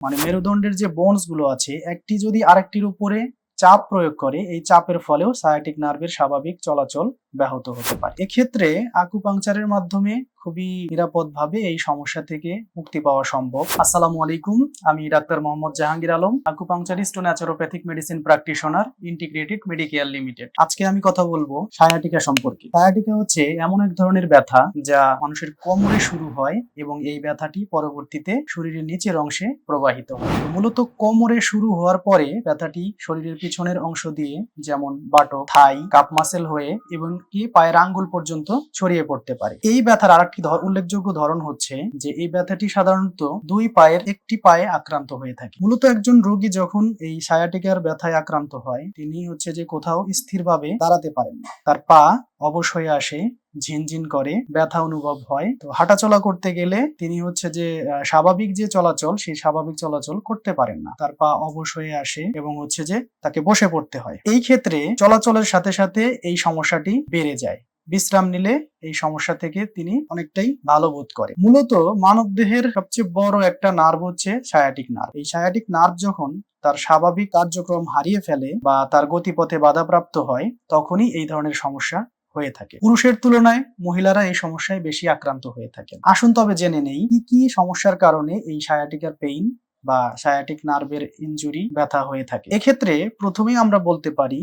মানে মেরুদণ্ডের যে বোনসগুলো আছে, একটি যদি আরেকটির উপরে চাপ প্রয়োগ করে, এই চাপের ফলেও সায়াটিক নার্ভের স্বাভাবিক চলাচল ব্যাহত হতে পারে। এক্ষেত্রে আকুপাংচারের মাধ্যমে খুবই নিরাপদভাবে এই সমস্যা থেকে মুক্তি পাওয়া সম্ভব। আসসালামু আলাইকুম, আমি ডাক্তার মোহাম্মদ জাহাঙ্গীর আলম আকুপাংচারিস্ট ও naturopathic medicine practitioner integrated medicare limited আজকে আমি কথা বলব সায়াটিকা সম্পর্কে। সায়াটিকা হচ্ছে এমন এক ধরনের ব্যথা যা মানুষের কোমরে শুরু হয় এবং এই ব্যথাটি পরবর্তীতে শরীরের নিচের অংশে প্রবাহিত হয়। মূলত কোমরে শুরু হওয়ার পরে ব্যথাটি শরীরের পিছনের অংশ দিয়ে, যেমন বাটো থাই, কাপ মাসেল হয়ে এবং কি পায়ের আঙ্গুল পর্যন্ত ছড়িয়ে পড়তে পারে? এই ব্যথার আর একটি উল্লেখযোগ্য ধরন হচ্ছে যে এই ব্যথাটি সাধারণত দুই পায়ের একটি পায়ে আক্রান্ত হয়ে থাকে। মূলত একজন রোগী যখন এই সায়াটিকার ব্যথায় আক্রান্ত হয়, তিনি হচ্ছে যে কোথাও স্থিরভাবে দাঁড়াতে পারেন না। তার পা অবশ হয়ে আসে ঝিনঝিন করে, ব্যথা অনুভব হয়। তো হাঁটাচলা করতে গেলে তিনি হচ্ছে যে স্বাভাবিক যে চলাচল, সেই স্বাভাবিক চলাচল করতে পারেন না। তার পা অবশ হয়ে আসে এবং হচ্ছে যে, তাকে বসে পড়তে হয়। এই ক্ষেত্রে চলাচলের সাথে সাথে এই সমস্যাটি বেড়ে যায়। বিশ্রাম নিলে এই সমস্যা থেকে তিনি অনেকটাই ভালো বোধ করে। মূলত মানব দেহের সবচেয়ে বড় একটা নার্ভ হচ্ছে সায়াটিক নার্ভ এই সায়াটিক নার্ভ যখন তার স্বাভাবিক কার্যক্রম হারিয়ে ফেলে বা তার গতিপথে বাধাপ্রাপ্ত হয়, তখনই এই ধরনের সমস্যা হয়ে থাকে। পুরুষের তুলনায় মহিলারা এই সমস্যায় বেশি আক্রান্ত হয়ে থাকেন। আসুন তবে জেনে নেই, কি কি সমস্যার কারণে এই সায়াটিকার পেইন বা সায়াটিক নার্ভের ইঞ্জুরি ব্যথা হয়ে থাকে? এক্ষেত্রে প্রথমেই আমরা বলতে পারি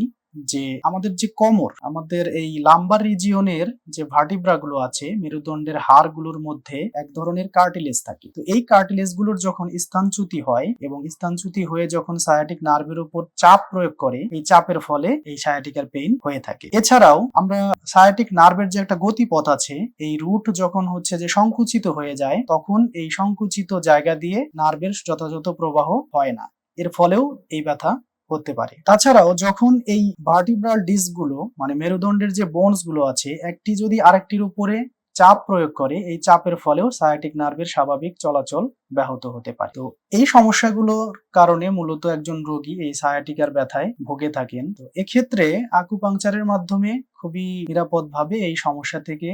যে আমাদের যে কোমর, আমাদের এই লাম্বার রিজিয়নের যে ভার্টিব্রা গুলো আছে, মেরুদণ্ডের হাড়গুলোর মধ্যে এক ধরনের কার্টিলেজ থাকে। তো এই কার্টিলেজগুলোর যখন স্থানচ্যুতি হয় এবং স্থানচ্যুতি হয়ে যখন সায়াটিক নার্ভের উপর চাপ প্রয়োগ করে, এই চাপের ফলে এই সায়াটিকার পেইন হয়ে থাকে। এছাড়াও আমরা সায়াটিক নার্ভের যে একটা গতিপথ আছে, এই রুট যখন হচ্ছে যে সংকুচিত হয়ে যায়, তখন এই সংকুচিত জায়গা দিয়ে নার্ভের যথাযথ প্রবাহ হয় না। এর ফলেও এই ব্যথা হতে পারে। তাছাড়াও যখন এই ভার্টিব্রাল ডিস্কগুলো মানে মেরুদণ্ডের যে বোনসগুলো আছে, একটি যদি আরেকটির উপরে চাপ প্রয়োগ করে, এই চাপের ফলেও সায়াটিক নার্ভের স্বাভাবিক চলাচল ব্যাহত হতে পারে। তো এই সমস্যাগুলোর কারণে মূলত একজন রোগী এই সায়াটিকার ব্যথায় ভুগে থাকেন। তো এক্ষেত্রে আকুপাংচারের মাধ্যমে খুবই নিরাপদভাবে এই সমস্যা থেকে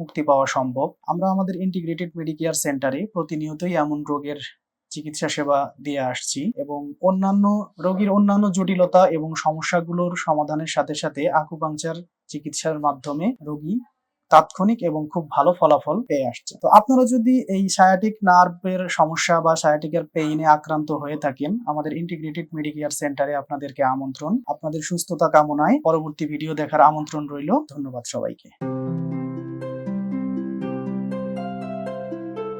মুক্তি পাওয়া সম্ভব। আমরা আমাদের ইন্টিগ্রেটেড মেডিকেয়ার সেন্টারে প্রতিনিয়তই এমন রোগের চিকিৎসা সেবা দিয়ে আসছি এবং অন্যান্য রোগীর অন্যান্য জটিলতা এবং সমস্যাগুলোর সমাধানের সাথে সাথে আকুপাংচার চিকিৎসার মাধ্যমে রোগী তাৎক্ষণিক এবং খুব ভালো ফলাফল পেয়ে আসছে। তো আপনারা যদি এই সায়াটিক নার্ভের সমস্যা বা সায়াটিকের পেইনে আক্রান্ত হয়ে থাকেন, আমাদের ইন্টিগ্রেটেড মেডিকেয়ার সেন্টারে আপনাদেরকে আমন্ত্রণ। আপনাদের সুস্থতা কামনায় পরবর্তী ভিডিও দেখার আমন্ত্রণ রইল। ধন্যবাদ সবাইকে।